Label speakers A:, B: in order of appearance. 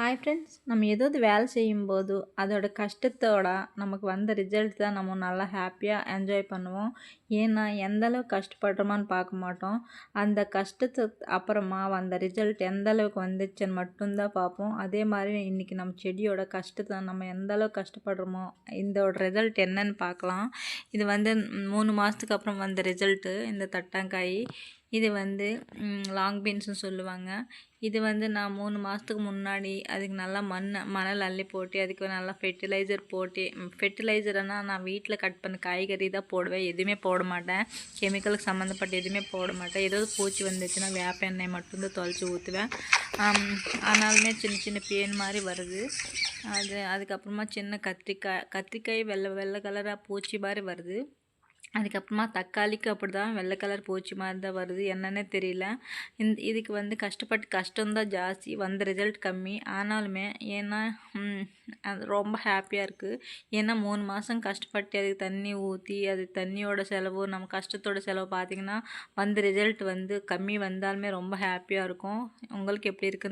A: Hi friends நம்ம ஏதாவது வேலை செய்யும்போது அதோட கஷ்டத்தோட நமக்கு வந்த ரிசல்ட் தான் நம்ம நல்லா ஹாப்பியாக என்ஜாய் பண்ணுவோம். ஏன்னா எந்தளவுக்கு கஷ்டப்படுறோமான்னு பார்க்க மாட்டோம். அந்த கஷ்டத்து அப்புறமா வந்த ரிசல்ட் எந்தளவுக்கு வந்துச்சுன்னு மட்டும்தான் பார்ப்போம். அதே மாதிரி இன்றைக்கி நம்ம செடியோட கஷ்டத்தை நம்ம எந்த அளவுக்கு கஷ்டப்படுறோமோ இதோட ரிசல்ட் என்னன்னு பார்க்கலாம். இது வந்து மூணு மாதத்துக்கு அப்புறம் வந்த ரிசல்ட்டு இந்த தட்டாங்காய் இது வந்து லாங் பீன்ஸ்னு சொல்லுவாங்க. இது வந்து நான் மூணு மாதத்துக்கு முன்னாடி அதுக்கு நல்லா மண் மணல் அள்ளி போட்டு அதுக்கு நல்லா ஃபெர்டிலைசர் போட்டு ஃபெர்டிலைசர்னால் நான் வீட்டில் கட் பண்ண காய்கறி தான் போடுவேன். எதுவுமே போட மாட்டேன். கெமிக்கலுக்கு சம்மந்தப்பட்ட எதுவுமே போட மாட்டேன். ஏதாவது பூச்சி வந்துச்சுன்னா வேப்ப எண்ணெய் மட்டும்தான் தொலைச்சி ஊற்றுவேன் ஆனாலுமே சின்ன சின்ன பேன் மாதிரி வருது. அது அதுக்கப்புறமா சின்ன கத்திரிக்காய் கத்திரிக்காய் வெள்ளை வெள்ளை கலராக பூச்சி மாதிரி வருது. அதுக்கப்புறமா தக்காளிக்கு அப்படி தான் வெள்ளை கலர் பூச்சி மாதிரி தான் வருது. என்னன்னே தெரியல. இந்த இதுக்கு வந்து கஷ்டப்பட்டு கஷ்டம்தான் ஜாஸ்தி. வந்த ரிசல்ட் கம்மி. ஆனாலுமே ஏன்னா அது ரொம்ப ஹாப்பியாக இருக்குது ஏன்னா மூணு மாதம் கஷ்டப்பட்டு அதுக்கு தண்ணி ஊற்றி அது தண்ணியோட செலவு நம்ம கஷ்டத்தோட செலவு பார்த்திங்கன்னா வந்த ரிசல்ட் வந்து கம்மி வந்தாலுமே ரொம்ப ஹாப்பியாக இருக்கும். உங்களுக்கு எப்படி இருக்குன்னு